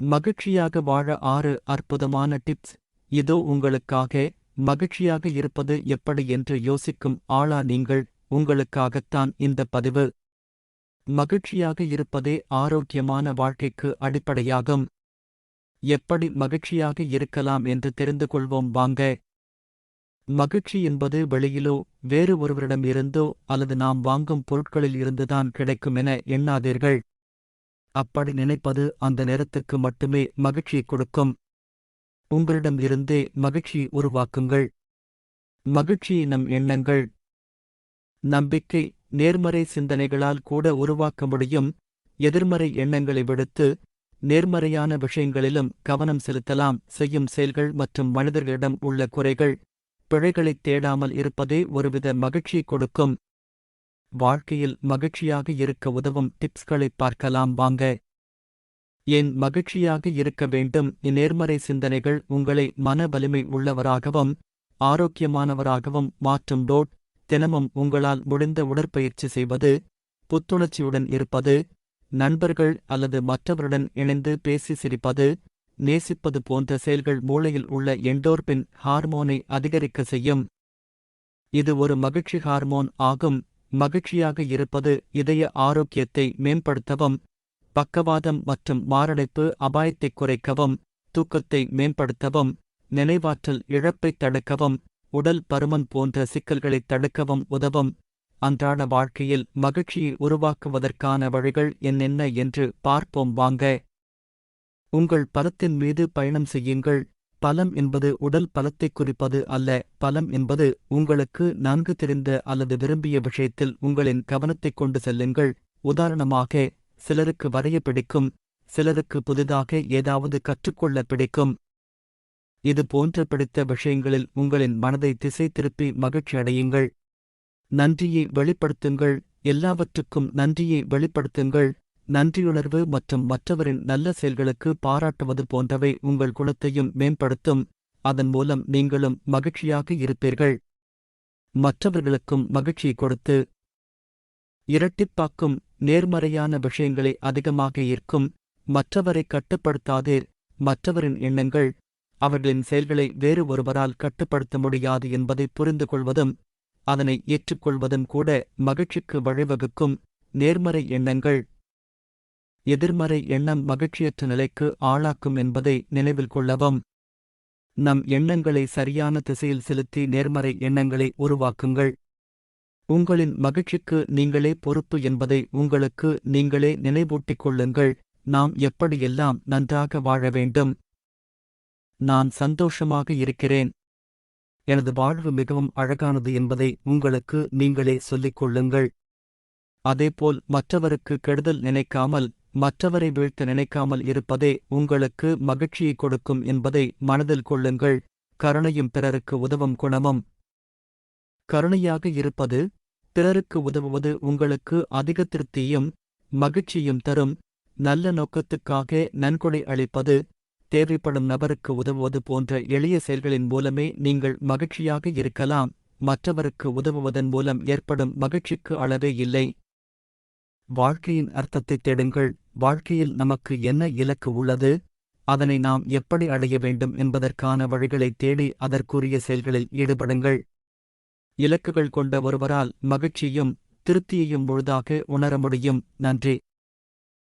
மகிழ்ச்சியாக வாழ ஆறு அற்புதமான டிப்ஸ். இதோ உங்களுக்காக மகிழ்ச்சியாக இருப்பது எப்படி என்று யோசிக்கும் ஆளா நீங்கள் உங்களுக்காகத்தான் இந்த பதிவு. மகிழ்ச்சியாக இருப்பதே ஆரோக்கியமான வாழ்க்கைக்கு அடிப்படையாகும். எப்படி மகிழ்ச்சியாக இருக்கலாம் என்று தெரிந்து கொள்வோம் வாங்க. மகிழ்ச்சி என்பது வெளியிலோ வேறு ஒருவரிடம் இருந்தோ அல்லது நாம் வாங்கும் பொருட்களில் இருந்துதான் கிடைக்கும் என எண்ணாதீர்கள். அப்படி நினைப்பது அந்த நேரத்துக்கு மட்டுமே மகிழ்ச்சி கொடுக்கும். உங்களிடம் இருந்தே மகிழ்ச்சி உருவாக்குங்கள். மகிழ்ச்சி நம் எண்ணங்கள் நம்பிக்கை நேர்மறை சிந்தனைகளால் கூட உருவாக்க முடியும். எதிர்மறை எண்ணங்களை விடுத்து நேர்மறையான விஷயங்களிலும் கவனம் செலுத்தலாம். செய்யும் செயல்கள் மற்றும் மனிதர்களிடம் உள்ள குறைகள் பிழைகளைத் தேடாமல் இருப்பதே ஒருவித மகிழ்ச்சி கொடுக்கும். வாழ்க்கையில் மகிழ்ச்சியாக இருக்க உதவும் டிப்ஸ்களைப் பார்க்கலாம் வாங்க. ஏன் மகிழ்ச்சியாக இருக்க வேண்டும்? நேர்மறை சிந்தனைகள் உங்களை மன வலிமை உள்ளவராகவும் ஆரோக்கியமானவராகவும் மாற்றும். டோட் தினமும் உங்களால் முடிந்த உடற்பயிற்சி செய்வது புத்துணர்ச்சியுடன் இருப்பது நண்பர்கள் அல்லது மற்றவருடன் இணைந்து பேசி சிரிப்பது நேசிப்பது போன்ற செயல்கள் மூளையில் உள்ள எண்டோர்பின் ஹார்மோனை அதிகரிக்க செய்யும். இது ஒரு மகிழ்ச்சி ஹார்மோன் ஆகும். மகிழ்ச்சியாக இருப்பது இதய ஆரோக்கியத்தை மேம்படுத்தவும் பக்கவாதம் மற்றும் மாரடைப்பு அபாயத்தைக் குறைக்கவும் தூக்கத்தை மேம்படுத்தவும் நினைவாற்றல் இழப்பைத் தடுக்கவும் உடல் பருமன் போன்ற சிக்கல்களைத் தடுக்கவும் உதவும். அன்றாட வாழ்க்கையில் மகிழ்ச்சியை உருவாக்குவதற்கான வழிகள் என்னென்ன என்று பார்ப்போம் வாங்க. உங்கள் பலத்தின் மீது பயணம் செய்யுங்கள். பலம் என்பது உடல் பலத்தைக் குறிப்பது அல்ல. பலம் என்பது உங்களுக்கு நன்கு தெரிந்த அல்லது விரும்பிய விஷயத்தில் உங்களின் கவனத்தைக் கொண்டு செல்லுங்கள். உதாரணமாக சிலருக்கு வரைய பிடிக்கும் சிலருக்கு புதிதாக ஏதாவது கற்றுக்கொள்ள பிடிக்கும். இது போன்ற பிடித்த விஷயங்களில் உங்களின் மனதை திசை திருப்பி மகிழ்ச்சி அடையுங்கள். நன்றியை வெளிப்படுத்துங்கள். எல்லாவற்றுக்கும் நன்றியை வெளிப்படுத்துங்கள். நன்றியுணர்வு மற்றும் மற்றவரின் நல்ல செயல்களுக்கு பாராட்டுவது போன்றவை உங்கள் குணத்தையும் மேம்படுத்தும். அதன் மூலம் நீங்களும் மகிழ்ச்சியாக இருப்பீர்கள். மற்றவர்களுக்கும் மகிழ்ச்சி கொடுத்து இரட்டிப்பாக்கும் நேர்மறையான விஷயங்களை அதிகமாக ஈர்க்கும். மற்றவரை கட்டுப்படுத்தாதீர். மற்றவரின் எண்ணங்கள் அவர்களின் செயல்களை வேறு ஒருவரால் கட்டுப்படுத்த முடியாது என்பதை புரிந்து கொள்வதும் அதனை ஏற்றுக்கொள்வதும் கூட மகிழ்ச்சிக்கு வழிவகுக்கும். நேர்மறை எண்ணங்கள் எதிர்மறை எண்ணம் மகிழ்ச்சியற்ற நிலைக்கு ஆளாக்கும் என்பதை நினைவில் கொள்ளவும். நம் எண்ணங்களை சரியான திசையில் செலுத்தி நேர்மறை எண்ணங்களை உருவாக்குங்கள். உங்களின் மகிழ்ச்சிக்கு நீங்களே பொறுப்பு என்பதை உங்களுக்கு நீங்களே நினைவூட்டிக் கொள்ளுங்கள். நாம் எப்படியெல்லாம் நன்றாக வாழ வேண்டும்? நான் சந்தோஷமாக இருக்கிறேன். எனது வாழ்வு மிகவும் அழகானது என்பதை உங்களுக்கு நீங்களே சொல்லிக் கொள்ளுங்கள். அதேபோல் மற்றவருக்கு கெடுதல் நினைக்காமல் மற்றவரை வீழ்த்த நினைக்காமல் இருப்பதே உங்களுக்கு மகிழ்ச்சியை கொடுக்கும் என்பதை மனதில் கொள்ளுங்கள். கருணையும் பிறருக்கு உதவும் குணமும். கருணையாக இருப்பது பிறருக்கு உதவுவது உங்களுக்கு அதிக திருப்தியும் மகிழ்ச்சியும் தரும். நல்ல நோக்கத்துக்காக நன்கொடை அளிப்பது தேவைப்படும் நபருக்கு உதவுவது போன்ற எளிய செயல்களின் மூலமே நீங்கள் மகிழ்ச்சியாக இருக்கலாம். மற்றவருக்கு உதவுவதன் மூலம் ஏற்படும் மகிழ்ச்சிக்கு அளவே இல்லை. வாழ்க்கையின் அர்த்தத்தைத் தேடுங்கள். வாழ்க்கையில் நமக்கு என்ன இலக்கு உள்ளது? அதனை நாம் எப்படி அடைய வேண்டும் என்பதற்கான வழிகளைத் தேடி அதற்குரிய செயல்களில் ஈடுபடுங்கள். இலக்குகள் கொண்ட ஒருவரால் மகிழ்ச்சியும் திருப்தியையும் முழுதாக உணர முடியும். நன்றி.